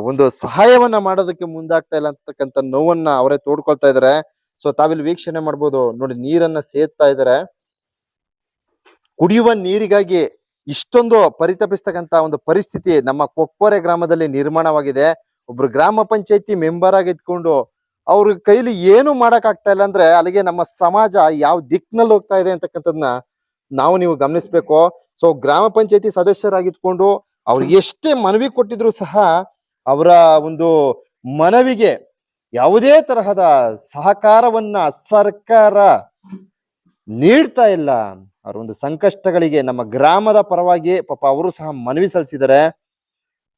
ಒಂದು ಸಹಾಯವನ್ನ ಮಾಡೋದಕ್ಕೆ ಮುಂದಾಗ್ತಾ ಇಲ್ಲ ಅಂತಕ್ಕಂಥ ನೋವನ್ನ ಅವರೇ ತೋಡ್ಕೊಳ್ತಾ ಇದಾರೆ. ಸೊ ತಾವಿಲ್ಲಿ ವೀಕ್ಷಣೆ ಮಾಡ್ಬೋದು. ನೋಡಿ, ನೀರನ್ನ ಸೇದ್ತಾ ಇದಾರೆ. ಕುಡಿಯುವ ನೀರಿಗಾಗಿ ಇಷ್ಟೊಂದು ಪರಿತಪಿಸ್ತಕ್ಕಂತ ಒಂದು ಪರಿಸ್ಥಿತಿ ನಮ್ಮ ಕೊಕ್ಕೋರೆ ಗ್ರಾಮದಲ್ಲಿ ನಿರ್ಮಾಣವಾಗಿದೆ. ಒಬ್ರು ಗ್ರಾಮ ಪಂಚಾಯತಿ ಮೆಂಬರ್ ಆಗಿ ಇದ್ಕೊಂಡು ಅವ್ರ ಕೈಲಿ ಏನು ಮಾಡಕ್ ಆಗ್ತಾ ಇಲ್ಲ ಅಂದ್ರೆ ಅಲ್ಲಿಗೆ ನಮ್ಮ ಸಮಾಜ ಯಾವ ದಿಕ್ನಲ್ಲಿ ಹೋಗ್ತಾ ಇದೆ ಅಂತಕ್ಕಂಥದ್ನ ನಾವು ನೀವು ಗಮನಿಸ್ಬೇಕು. ಸೊ ಗ್ರಾಮ ಪಂಚಾಯತಿ ಸದಸ್ಯರಾಗಿದ್ಕೊಂಡು ಅವ್ರು ಎಷ್ಟೇ ಮನವಿ ಕೊಟ್ಟಿದ್ರು ಸಹ ಅವರ ಒಂದು ಮನವಿಗೆ ಯಾವುದೇ ತರಹದ ಸಹಕಾರವನ್ನ ಸರ್ಕಾರ ನೀಡ್ತಾ ಇಲ್ಲ. ಅವ್ರ ಒಂದು ಸಂಕಷ್ಟಗಳಿಗೆ ನಮ್ಮ ಗ್ರಾಮದ ಪರವಾಗಿ ಪಾಪ ಅವರು ಸಹ ಮನವಿ ಸಲ್ಲಿಸಿದ್ದಾರೆ.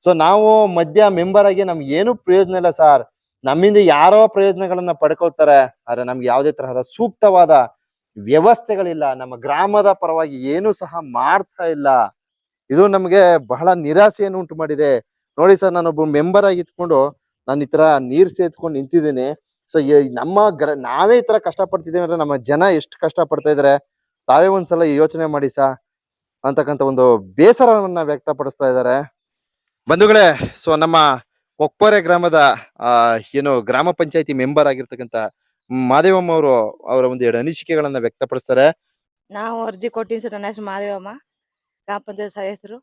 ಸೊ ನಾವು ಮಧ್ಯ ಮೆಂಬರ್ ಆಗಿ ನಮ್ಗೆ ಏನು ಪ್ರಯೋಜನ ಇಲ್ಲ ಸರ್. ನಮ್ಮಿಂದ ಯಾರೋ ಪ್ರಯೋಜನಗಳನ್ನ ಪಡ್ಕೊಳ್ತಾರೆ. ಆದ್ರೆ ನಮ್ಗೆ ಯಾವುದೇ ತರಹದ ಸೂಕ್ತವಾದ ವ್ಯವಸ್ಥೆಗಳಿಲ್ಲ. ನಮ್ಮ ಗ್ರಾಮದ ಪರವಾಗಿ ಏನು ಸಹ ಮಾಡ್ತಾ ಇಲ್ಲ. ಇದು ನಮಗೆ ಬಹಳ ನಿರಾಸೆಯನ್ನು ಉಂಟು ಮಾಡಿದೆ ನೋಡಿ ಸರ್, ನಾನೊಬ್ಬ ಮೆಂಬರ್ ಆಗಿ ಇದ್ಕೊಂಡು ನಾನು ಈ ತರ ನೀರ್ ಸೇದ್ಕೊಂಡು ನಿಂತಿದ್ದೀನಿ. ಸೊ ನಮ್ಮ ಗ್ರ, ನಾವೇ ಈ ತರ ಕಷ್ಟ ಪಡ್ತಿದ್ದೇವೆ ಅಂದ್ರೆ ನಮ್ಮ ಜನ ಎಷ್ಟು ಕಷ್ಟ ಪಡ್ತಾ ಇದಾರೆ? ತಾವೇ ಒಂದ್ಸಲ ಯೋಚನೆ ಮಾಡಿ ಸಾ ಅಂತಕ್ಕಂಥ ಒಂದು ಬೇಸರವನ್ನ ವ್ಯಕ್ತಪಡಿಸ್ತಾ ಇದ್ದಾರೆ ಬಂಧುಗಳೇ, ಸೊ, ನಮ್ಮ ಕೊಕ್ಕೋರೆ ಗ್ರಾಮದ ಏನು ಗ್ರಾಮ ಪಂಚಾಯತಿ ಮೆಂಬರ್ ಆಗಿರ್ತಕ್ಕಂಥ ಮಾದೇವಮ್ಮ ಅವರು ಅವರ ಒಂದು ಎರಡು ಅನಿಸಿಕೆಗಳನ್ನ ವ್ಯಕ್ತಪಡಿಸ್ತಾರೆ. ನಾವು ಅರ್ಜಿ ಕೊಟ್ಟಿನಿ ಸರ್, ನನ್ನ ಹೆಸರು ಮಾದೇವಮ್ಮ. ಗ್ರಾಮ ಪಂಚಾಯತ್ ಸದಸ್ಯರು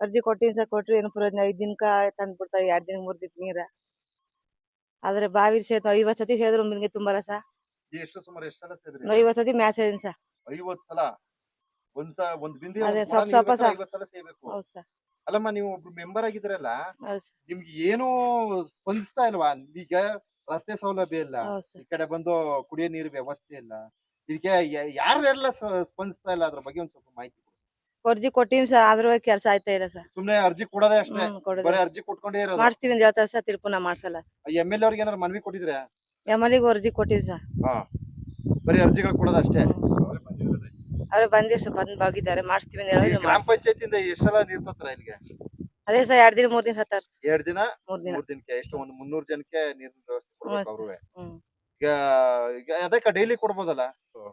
ಅರ್ಜಿ ಕೊಟ್ಟಿನ ಸರ್ ಕೊಟ್ರಿ ಏನು ಪ್ರಯೋಜನ ಐದ್ ದಿನಕ್ಕ ತಂದು ಬಿಡ್ತಾರೆ ಎರಡ್ ದಿನ ಮೂರ್ ದಿನ ನೀರ. ಆದ್ರೆ ಬಾವಿ ಸೇತು ಐವತ್ ಸತಿ ಸೇದ್ರು ನಿಮ್ಗೆ ತುಂಬಲ್ಲ ರಸ ಎಷ್ಟು ಸುಮಾರು ಎಷ್ಟು ಸಲ ಸತಿ ಮ್ಯಾಚ್ ಸೇದಿನಿ ಸರ್ ಐವತ್ ಸಲ? ಒಂದ್ ಸಲ ಒಂದ್ ಬಿಂದಿ ಅದೇ ಸ್ವಲ್ಪ ಸ್ವಲ್ಪ ಸಲ ಸೇಬೇಕು ಹೌದ್ ಅಲ್ಲಮ್ಮ ನೀವು ಒಬ್ರು ಮೆಂಬರ್ ಆಗಿದ್ರಲ್ಲ ನಿಮ್ಗೆ ಏನು ಸ್ಪಂದಿಸ್ತಾ ಇಲ್ವಾ? ಈಗ ರಸ್ತೆ ಸೌಲಭ್ಯ ಇಲ್ಲ ಈ ಕಡೆ ಬಂದು ಕುಡಿಯೋ ನೀರು ವ್ಯವಸ್ಥೆ ಇಲ್ಲ. ಇದಕ್ಕೆ ಯಾರೆಲ್ಲ ಸ್ಪಂದಿಸ್ತಾ ಇಲ್ಲ? ಅದ್ರ ಬಗ್ಗೆ ಒಂದ್ ಸ್ವಲ್ಪ ಮಾಹಿತಿ ಅರ್ಜಿ ಕೊಟ್ಟಿವಿ ಸರ್ ಆದ್ರೂ ಕೆಲಸ ಆಯ್ತಾ ಇಲ್ಲ ಸರ್. ಸುಮ್ನೆ ಅರ್ಜಿ ಕೊಡೋದೇ ಅಷ್ಟೇ. ಹ್ಮ್ ಕೊಡೋದು ಬರೀ ಅರ್ಜಿ ಕೊಟ್ಕೊಂಡೇ ಇರೋದು. ಮಾಡ್ತೀವಿ ಅಂತ ಹೇಳ್ತಾರೆ ಸರ್ ತಿರ್ಪುನ ಮಾಡ್ಸಲ್ಲ ಎಂ ಎಲ್ ಅವ್ರಿಗೆ ಏನಾದ್ರು ಮನವಿ ಕೊಟ್ಟಿದ್ರೆ? ಎಂ ಎಲ್ ಅರ್ಜಿ ಕೊಟ್ಟಿವಿ ಸರ್. ಹಾ. ಬರೀ ಅರ್ಜಿಗಳು ಕೊಡೋದು ಅಷ್ಟೇ ಅವ್ರೆ ಬಂದಿ ಸರ್ ಬಂದ್ ಬಾಗಿದ್ದಾರೆ. ಮಾಡ್ತೀವಿ ಅಂತ ಈ ಗ್ರಾಮ ಮಾಡ್ಸಿ- ಪಂಚಾಯತಿಯಿಂದ ಎಷ್ಟ್ ಸಲ ನೀರ್ ತರ್ತಾರ ಇಲ್ಲಿಗೆ? ಅದೇ ಸರ್ ಎರಡ್ ದಿನ ಮೂರ್ ದಿನ ಸತ್ತಾರ ಎರಡ್ ದಿನ? ಮೂರ್ ದಿನ. ಮೂರ್ ದಿನಕ್ಕೆ? ಎಷ್ಟು ಒಂದ್ ಮುನ್ನೂರ್ ಜನಕ್ಕೆ ನೀರಿನ ವ್ಯವಸ್ಥೆ ಕೊಡ್ಬೇಕು ಹ್ಮ್. ಅವ್ರುವೆ. ಹ್ಮ್. ಈಗ ಈಗ ಅದಕ್ಕೆ ಡೈಲಿ ಕೊಡ್ಬೋದಲ್ಲ?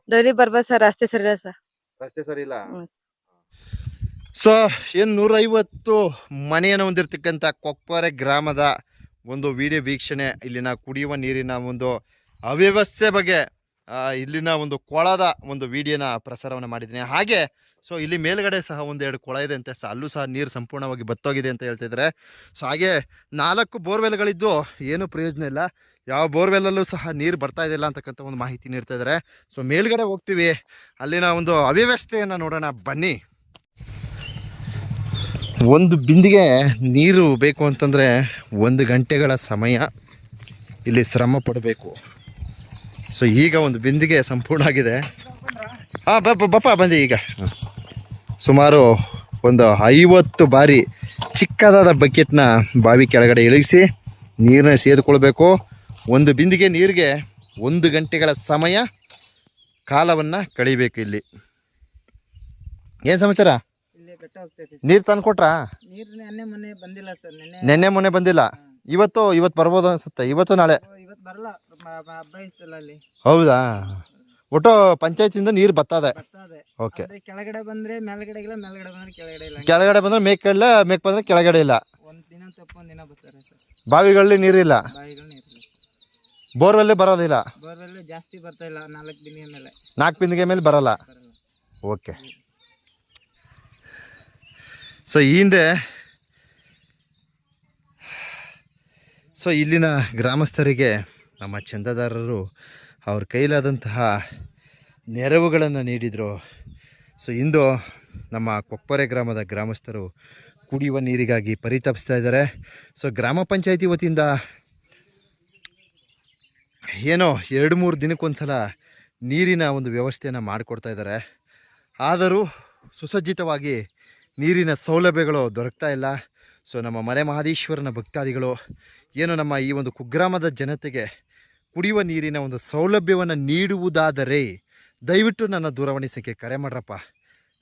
ಡೈಲಿ ಬರ್ಬೋದು ಸರ್ ರಸ್ತೆ ಸರಿ ಇಲ್ಲ ಸರ್. ರಸ್ತೆ ಸರಿ ಇಲ್ಲ? ಹ್ಮ್ ಸೊ ಏನು ನೂರೈವತ್ತು ಮನೆಯನ್ನು ಹೊಂದಿರತಕ್ಕಂಥ ಕೊಪ್ಪರೆ ಗ್ರಾಮದ ಒಂದು ವಿಡಿಯೋ ವೀಕ್ಷಣೆ, ಇಲ್ಲಿನ ಕುಡಿಯುವ ನೀರಿನ ಒಂದು ಅವ್ಯವಸ್ಥೆ ಬಗ್ಗೆ ಇಲ್ಲಿನ ಒಂದು ಕೊಳದ ಒಂದು ವಿಡಿಯೋನ ಪ್ರಸಾರವನ್ನು ಮಾಡಿದ್ದೀನಿ. ಹಾಗೆ, ಸೊ, ಇಲ್ಲಿ ಮೇಲ್ಗಡೆ ಸಹ ಒಂದೆರಡು ಕೊಳ ಇದೆ ಅಂತೆ, ಸೊ, ಅಲ್ಲೂ ಸಹ ನೀರು ಸಂಪೂರ್ಣವಾಗಿ ಬತ್ತೋಗಿದೆ ಅಂತ ಹೇಳ್ತಿದ್ದಾರೆ ಸೊ, ಹಾಗೆ ನಾಲ್ಕು ಬೋರ್ವೆಲ್ಗಳಿದ್ದು ಏನು ಪ್ರಯೋಜನ ಇಲ್ಲ. ಯಾವ ಬೋರ್ವೆಲ್ಲಲ್ಲೂ ಸಹ ನೀರು ಬರ್ತಾ ಇದೆಯಲ್ಲ ಅಂತಕ್ಕಂಥ ಒಂದು ಮಾಹಿತಿ ನೀಡ್ತಾ ಇದ್ದಾರೆ. ಸೊ, ಮೇಲ್ಗಡೆ ಹೋಗ್ತೀವಿ. ಅಲ್ಲಿನ ಒಂದು ಅವ್ಯವಸ್ಥೆಯನ್ನು ನೋಡೋಣ. ಬನ್ನಿ. ಒಂದು ಬಿಂದಿಗೆ ನೀರು ಬೇಕು ಅಂತಂದರೆ ಒಂದು ಗಂಟೆಗಳ ಸಮಯ ಇಲ್ಲಿ ಶ್ರಮ ಪಡಬೇಕು. ಸೊ ಈಗ ಒಂದು ಬಿಂದಿಗೆ ಸಂಪೂರ್ಣ ಆಗಿದೆ. ಹಾಂ ಬಪ್ಪ ಬಪ್ಪ ಬಂದಿ ಈಗ. ಸುಮಾರು ಒಂದು ಐವತ್ತು ಬಾರಿ ಚಿಕ್ಕದಾದ ಬಕೆಟ್ನ ಬಾವಿ ಕೆಳಗಡೆ ಇಳಿಸಿ ನೀರನ್ನ ಸೇದ್ಕೊಳ್ಬೇಕು. ಒಂದು ಬಿಂದಿಗೆ ನೀರಿಗೆ ಒಂದು ಗಂಟೆಗಳ ಸಮಯ ಕಾಲವನ್ನು ಕಳಿಬೇಕು ಇಲ್ಲಿ. ಏನು ಸಮಾಚಾರ? ನೀರು ತಂದು ಕೊಟ್ರಾ? ನೀರು ನೆನ್ನೆ ಮೊನ್ನೆ ಬಂದಿಲ್ಲ ಸರ್ ನೆನ್ನೆ ನೆನ್ನೆ ಮೊನ್ನೆ ಬಂದಿಲ್ಲ? ಇವತ್ತು ಇವತ್ತು ಬರ್ಬೋದು ಅನ್ಸುತ್ತೆ. ಇವತ್ತು ನಾಳೆ? ಇವತ್ತು ಬರಲ್ಲ. ಮ- ಮ- ಹಬ್ಬ ಇತ್ತಲ್ಲ ಅಲ್ಲಿ. ಹೌದಾ? ಒಟ್ಟು ಪಂಚಾಯತಿಂದ ನೀರು ಬರ್ತದೆ. ಬರ್ತದೆ. ಓಕೆ. ಆದ್ರೆ ಕೆಳಗಡೆ ಬಂದ್ರೆ ಮೇಲ್ಗಡೆ ಇಲ್ಲ ಮೇಲ್ಗಡೆ ಬಂದ್ರೆ ಕೆಳಗಡೆ ಇಲ್ಲ. ಕೆಳಗಡೆ ಬಂದ್ರೆ ಮೇಕೆಲ್ಲ ಮೇಕ್ ಬಂದ್ರೆ ಕೆಳಗಡೆ ಇಲ್ಲ. ಒಂದ್ ದಿನ ತಪ್ಪ ಒಂದ್ ದಿನ ಬರ್ತಾರೆ ಸರ್. ಬಾವಿಗಳಲ್ಲಿ ನೀರಿಲ್ಲ ಬಾವಿಗಳು ನೀರಿಲ್ಲ ಬೋರ್ವೆಲ್ಲಿ ಬರೋದಿಲ್ಲ ಬೋರ್ವೆಲ್ ಜಾಸ್ತಿ ಬರ್ತಾ ಇಲ್ಲ ನಾಲ್ಕು ದಿನ ಮೇಲೆ. ನಾಲ್ಕು ಬಿಂದಿಗೆ ಮೇಲೆ ಬರಲ್ಲ? ಬರಲ್ಲ. ಓಕೆ. ಸೊ ಈ ಹಿಂದೆ ಸೊ ಇಲ್ಲಿನ ಗ್ರಾಮಸ್ಥರಿಗೆ, ನಮ್ಮ ಚಂದದಾರರು, ಅವ್ರ ಕೈಲಾದಂತಹ ನೆರವುಗಳನ್ನು ನೀಡಿದರು. ಸೊ ಇಂದು ನಮ್ಮ ಕೊಪ್ಪರೆ ಗ್ರಾಮದ ಗ್ರಾಮಸ್ಥರು ಕುಡಿಯುವ ನೀರಿಗಾಗಿ ಪರಿತಪಿಸ್ತಾ ಇದ್ದಾರೆ. ಸೊ ಗ್ರಾಮ ಪಂಚಾಯಿತಿ ವತಿಯಿಂದ ಏನೋ ಎರಡು ಮೂರು ದಿನಕ್ಕೊಂದು ಸಲ ನೀರಿನ ಒಂದು ವ್ಯವಸ್ಥೆಯನ್ನು ಮಾಡಿಕೊಡ್ತಾ ಇದ್ದಾರೆ. ಆದರೂ ಸುಸಜ್ಜಿತವಾಗಿ ನೀರಿನ ಸೌಲಭ್ಯಗಳು ದೊರಕ್ತಾ ಇಲ್ಲ. ಸೊ ನಮ್ಮ ಮನೆ ಮಹದೇಶ್ವರನ ಭಕ್ತಾದಿಗಳು, ಏನು ನಮ್ಮ ಈ ಒಂದು ಕುಗ್ರಾಮದ ಜನತೆಗೆ ಕುಡಿಯುವ ನೀರಿನ ಒಂದು ಸೌಲಭ್ಯವನ್ನು ನೀಡುವುದಾದರೆ ದಯವಿಟ್ಟು ನನ್ನ ದೂರವಾಣಿ ಸಂಖ್ಯೆ ಕರೆ ಮಾಡ್ರಪ್ಪ.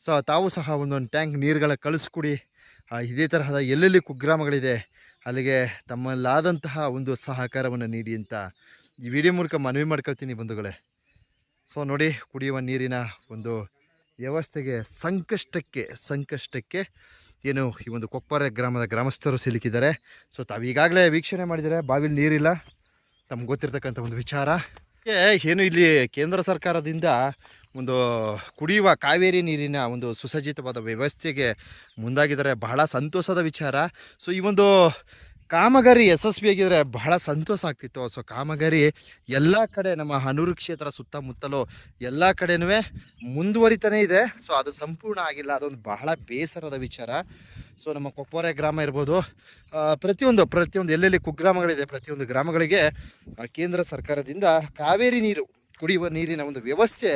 ಸೊ ತಾವು ಸಹ ಒಂದೊಂದು ಟ್ಯಾಂಕ್ ನೀರುಗಳ ಕಳಿಸ್ಕೊಡಿ. ಇದೇ ತರಹದ ಎಲ್ಲೆಲ್ಲಿ ಕುಗ್ರಾಮಗಳಿದೆ, ಅಲ್ಲಿಗೆ ತಮ್ಮಲ್ಲಾದಂತಹ ಒಂದು ಸಹಕಾರವನ್ನು ನೀಡಿ ಅಂತ ಈ ವಿಡಿಯೋ ಮೂಲಕ ಮನವಿ ಮಾಡ್ಕೊಳ್ತೀನಿ ಬಂಧುಗಳೇ. ಸೊ ನೋಡಿ, ಕುಡಿಯುವ ನೀರಿನ ಒಂದು ವ್ಯವಸ್ಥೆಗೆ ಸಂಕಷ್ಟಕ್ಕೆ ಸಂಕಷ್ಟಕ್ಕೆ ಏನು ಈ ಒಂದು ಕೊಪ್ಪರೆ ಗ್ರಾಮದ ಗ್ರಾಮಸ್ಥರು ಸಿಲುಕಿದ್ದಾರೆ. ಸೊ ತಾವು ಈಗಾಗಲೇ ವೀಕ್ಷಣೆ ಮಾಡಿದರೆ ಬಾವಿಲಿ ನೀರಿಲ್ಲ. ತಮ್ಗೆ ಗೊತ್ತಿರ್ತಕ್ಕಂಥ ಒಂದು ವಿಚಾರ. ಏನು ಇಲ್ಲಿ ಕೇಂದ್ರ ಸರ್ಕಾರದಿಂದ ಒಂದು ಕುಡಿಯುವ ಕಾವೇರಿ ನೀರಿನ ಒಂದು ಸುಸಜ್ಜಿತವಾದ ವ್ಯವಸ್ಥೆಗೆ ಮುಂದಾಗಿದ್ದಾರೆ. ಬಹಳ ಸಂತೋಷದ ವಿಚಾರ. ಸೊ ಈ ಒಂದು ಕಾಮಗಾರಿ ಯಶಸ್ವಿಯಾಗಿದ್ದರೆ ಬಹಳ ಸಂತೋಷ ಆಗ್ತಿತ್ತು. ಸೊ ಕಾಮಗಾರಿ ಎಲ್ಲ ಕಡೆ ನಮ್ಮ ಹನೂರು ಕ್ಷೇತ್ರ ಸುತ್ತಮುತ್ತಲು ಎಲ್ಲ ಕಡೆನೂ ಮುಂದುವರಿತಾನೇ ಇದೆ. ಸೊ ಅದು ಸಂಪೂರ್ಣ ಆಗಿಲ್ಲ. ಅದೊಂದು ಬಹಳ ಬೇಸರದ ವಿಚಾರ. ಸೊ ನಮ್ಮ ಕೊಪ್ಪೋರೆ ಗ್ರಾಮ ಇರ್ಬೋದು ಪ್ರತಿಯೊಂದು ಪ್ರತಿಯೊಂದು ಎಲ್ಲೆಲ್ಲಿ ಕುಗ್ರಾಮಗಳಿದೆ, ಪ್ರತಿಯೊಂದು ಗ್ರಾಮಗಳಿಗೆ ಕೇಂದ್ರ ಸರ್ಕಾರದಿಂದ ಕಾವೇರಿ ನೀರು ಕುಡಿಯುವ ನೀರಿನ ಒಂದು ವ್ಯವಸ್ಥೆ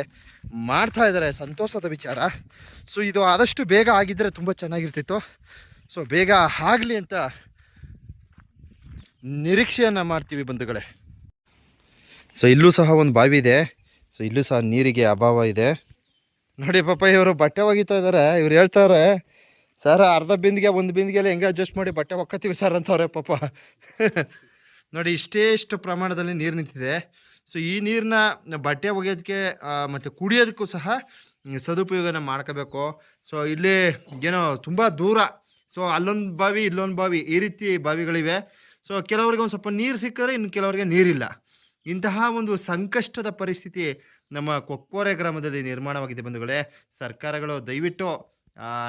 ಮಾಡ್ತಾ ಇದ್ದಾರೆ. ಸಂತೋಷದ ವಿಚಾರ. ಸೊ ಇದು ಆದಷ್ಟು ಬೇಗ ಆಗಿದ್ದರೆ ತುಂಬ ಚೆನ್ನಾಗಿರ್ತಿತ್ತು. ಸೊ ಬೇಗ ಆಗಲಿ ಅಂತ ನಿರೀಕ್ಷೆಯನ್ನು ಮಾಡ್ತೀವಿ ಬಂಧುಗಳೇ. ಸೊ ಇಲ್ಲೂ ಸಹ ಒಂದು ಬಾವಿ ಇದೆ. ಸೊ ಇಲ್ಲೂ ಸಹ ನೀರಿಗೆ ಅಭಾವ ಇದೆ. ನೋಡಿ ಪಾಪ ಇವರು ಬಟ್ಟೆ ಒಗಿತಾ ಇದ್ದಾರೆ ಇವ್ರು ಹೇಳ್ತಾವ್ರೆ ಸರ್, ಅರ್ಧ ಬಿಂದಿಗೆ, ಒಂದು ಬಿಂದಿಗೆಲ್ಲ ಹೆಂಗೆ ಅಡ್ಜಸ್ಟ್ ಮಾಡಿ ಬಟ್ಟೆ ಒಕ್ಕತ್ತೀವಿ ಸರ್ ಅಂತವ್ರೆ ಪಾಪ. ನೋಡಿ, ಇಷ್ಟೇ ಇಷ್ಟು ಪ್ರಮಾಣದಲ್ಲಿ ನೀರು ನಿಂತಿದೆ. ಸೊ ಈ ನೀರನ್ನ ಬಟ್ಟೆ ಒಗೆಯೋದಕ್ಕೆ ಮತ್ತು ಕುಡಿಯೋದಕ್ಕೂ ಸಹ ಸದುಪಯೋಗನ ಮಾಡ್ಕೋಬೇಕು. ಸೊ ಇಲ್ಲಿ ಏನೋ ತುಂಬ ದೂರ. ಸೊ ಅಲ್ಲೊಂದು ಬಾವಿ, ಇಲ್ಲೊಂದು ಬಾವಿ ಈ ರೀತಿ ಬಾವಿಗಳಿವೆ. ಸೊ ಕೆಲವರಿಗೆ ಒಂದು ಸ್ವಲ್ಪ ನೀರು ಸಿಕ್ಕರೆ ಇನ್ನು ಕೆಲವರಿಗೆ ನೀರಿಲ್ಲ. ಇಂತಹ ಒಂದು ಸಂಕಷ್ಟದ ಪರಿಸ್ಥಿತಿ ನಮ್ಮ ಕೊಕ್ಕೋರೆ ಗ್ರಾಮದಲ್ಲಿ ನಿರ್ಮಾಣವಾಗಿದೆ ಬಂಧುಗಳೇ. ಸರ್ಕಾರಗಳು ದಯವಿಟ್ಟು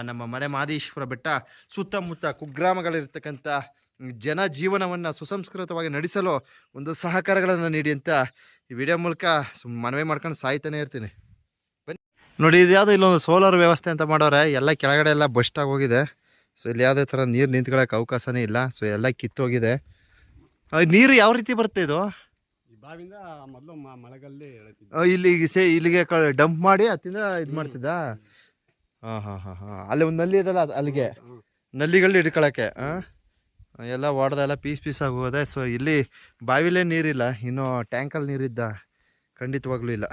ನಮ್ಮ ಮನೆ ಮಾದೇಶ್ವರ ಬೆಟ್ಟ ಸುತ್ತಮುತ್ತ ಕುಗ್ರಾಮಗಳಿರ್ತಕ್ಕಂಥ ಜನ ಜೀವನವನ್ನು ಸುಸಂಸ್ಕೃತವಾಗಿ ನಡೆಸಲು ಒಂದು ಸಹಕಾರಗಳನ್ನು ನೀಡಿ ಅಂತ ಈ ವಿಡಿಯೋ ಮೂಲಕ ಮನವಿ ಮಾಡ್ಕೊಂಡು ಸಾಯ್ತಾನೆ ಇರ್ತೀನಿ. ಬನ್ನಿ. ನೋಡಿ ಇದು ಯಾವುದೋ ಇಲ್ಲೊಂದು ಸೋಲಾರ್ ವ್ಯವಸ್ಥೆ ಅಂತ ಮಾಡೋರೆ, ಎಲ್ಲ ಕೆಳಗಡೆ ಎಲ್ಲ ಬಸ್ಟಾಗಿ ಹೋಗಿದೆ. ಸೊ ಇಲ್ಲಿ ಯಾವುದೇ ಥರ ನೀರು ನಿಂತ್ಕೊಳ್ಳೋಕೆ ಅವಕಾಶನೇ ಇಲ್ಲ. ಸೊ ಎಲ್ಲ ಕಿತ್ತೋಗಿದೆ. ನೀರು ಯಾವ ರೀತಿ ಬರುತ್ತೆ ಇದು? ಈ ಬಾವಿಂದ ಮೊದಲು ಮಳೆಗಲ್ಲಿ ಇಲ್ಲಿ ಸೇ ಇಲ್ಲಿಗೆ ಡಂಪ್ ಮಾಡಿ ಅತ್ತಿಂದ ಇದು ಮಾಡ್ತಿದ್ದ? ಹಾಂ ಹಾಂ ಹಾಂ ಹಾಂ. ಅಲ್ಲಿ ಒಂದು ನಲ್ಲಿ ಇದಲ್ಲ ಅಲ್ಲಿಗೆ? ನಲ್ಲಿಗಳಲ್ಲಿ ನಲ್ಲಿಗಳು ಹಿಡ್ಕೊಳಕ್ಕೆ ಹಾಂ ಎಲ್ಲ ಹೊಡೆದೆಲ್ಲ ಪೀಸ್ ಪೀಸ್ ಆಗೋದೆ. ಸೊ ಇಲ್ಲಿ ಬಾವಿಲೇ ನೀರಿಲ್ಲ. ಇನ್ನು ಟ್ಯಾಂಕಲ್ಲಿ ನೀರಿದ್ದ ಖಂಡಿತವಾಗ್ಲೂ ಇಲ್ಲ.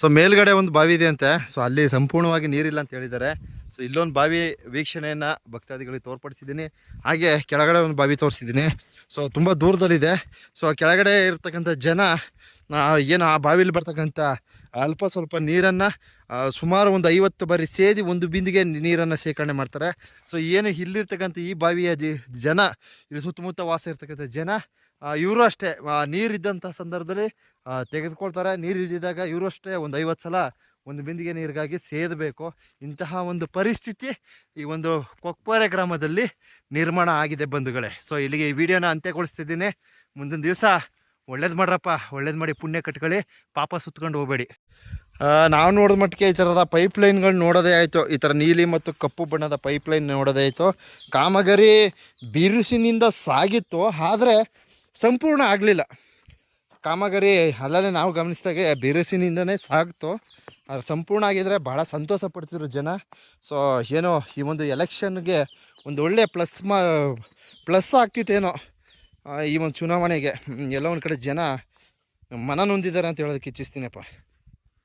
ಸೊ ಮೇಲ್ಗಡೆ ಒಂದು ಬಾವಿ ಇದೆ ಅಂತೆ. ಸೊ ಅಲ್ಲಿ ಸಂಪೂರ್ಣವಾಗಿ ನೀರಿಲ್ಲ ಅಂತ ಹೇಳಿದ್ದಾರೆ. ಸೊ ಇಲ್ಲೊಂದು ಬಾವಿ ವೀಕ್ಷಣೆಯನ್ನು ಭಕ್ತಾದಿಗಳಿಗೆ ತೋರ್ಪಡಿಸಿದ್ದೀನಿ. ಹಾಗೆ ಕೆಳಗಡೆ ಒಂದು ಬಾವಿ ತೋರಿಸಿದ್ದೀನಿ. ಸೊ ತುಂಬ ದೂರದಲ್ಲಿದೆ. ಸೊ ಕೆಳಗಡೆ ಇರ್ತಕ್ಕಂಥ ಜನ ಏನು ಆ ಬಾವಿಲಿ ಬರ್ತಕ್ಕಂಥ ಅಲ್ಪ ಸ್ವಲ್ಪ ನೀರನ್ನು ಸುಮಾರು ಒಂದು ಐವತ್ತು ಬಾರಿ ಸೇದಿ ಒಂದು ಬಿಂದಿಗೆ ನೀರನ್ನು ಶೇಖರಣೆ ಮಾಡ್ತಾರೆ. ಸೊ ಏನು ಇಲ್ಲಿರ್ತಕ್ಕಂಥ ಈ ಬಾವಿಯ ಜನ, ಇಲ್ಲಿ ಸುತ್ತಮುತ್ತ ವಾಸ ಇರ್ತಕ್ಕಂಥ ಜನ ಇವರು ಅಷ್ಟೇ. ನೀರಿದ್ದಂಥ ಸಂದರ್ಭದಲ್ಲಿ ತೆಗೆದುಕೊಳ್ತಾರೆ. ನೀರು ಇದ್ದಿದ್ದಾಗ ಇವರು ಅಷ್ಟೇ ಒಂದು ಐವತ್ತು ಸಲ ಒಂದು ಬಿಂದಿಗೆ ನೀರಿಗಾಗಿ ಸೇದಬೇಕು. ಇಂತಹ ಒಂದು ಪರಿಸ್ಥಿತಿ ಈ ಒಂದು ಕೊಕ್ಪರೆ ಗ್ರಾಮದಲ್ಲಿ ನಿರ್ಮಾಣ ಆಗಿದೆ ಬಂಧುಗಳೇ. ಸೊ ಇಲ್ಲಿಗೆ ಈ ವಿಡಿಯೋನ ಅಂತ್ಯಗೊಳಿಸ್ತಿದ್ದೀನಿ. ಮುಂದಿನ ದಿವಸ ಒಳ್ಳೇದು ಮಾಡ್ರಪ್ಪ. ಒಳ್ಳೇದು ಮಾಡಿ ಪುಣ್ಯ ಕಟ್ಕೊಳ್ಳಿ. ಪಾಪ ಸುತ್ಕೊಂಡು ಹೋಗಬೇಡಿ. ನಾವು ನೋಡಿದ ಮಟ್ಟಿಗೆ ಈ ಥರದ ಪೈಪ್ ಲೈನ್ಗಳು ನೋಡೋದೇ ಆಯಿತು. ಈ ಥರ ನೀಲಿ ಮತ್ತು ಕಪ್ಪು ಬಣ್ಣದ ಪೈಪ್ ಲೈನ್ ನೋಡೋದೇ ಆಯಿತು. ಕಾಮಗಾರಿ ಬಿರುಸಿನಿಂದ ಸಾಗಿತ್ತು. ಆದರೆ ಸಂಪೂರ್ಣ ಆಗಲಿಲ್ಲ. ಕಾಮಗಾರಿ ಅಲ್ಲಲ್ಲೇ ನಾವು ಗಮನಿಸಿದಾಗೆ ಬಿರುಸಿನಿಂದನೇ ಸಾಗ್ತು. ಆದರೆ ಸಂಪೂರ್ಣ ಆಗಿದ್ದರೆ ಭಾಳ ಸಂತೋಷ ಪಡ್ತಿದ್ರು ಜನ. ಸೊ ಏನೋ ಈ ಒಂದು ಎಲೆಕ್ಷನ್ಗೆ ಒಂದು ಒಳ್ಳೆಯ ಪ್ಲಸ್ ಮಾ ಪ್ಲಸ್ ಆಗ್ತಿತ್ತೇನೋ ಈ ಒಂದು ಚುನಾವಣೆಗೆ. ಎಲ್ಲೋ ಒಂದು ಕಡೆ ಜನ ಮನ ನೊಂದಿದ್ದಾರೆ ಅಂತ ಹೇಳೋದಕ್ಕೆ ಇಚ್ಛಿಸ್ತೀನಪ್ಪ.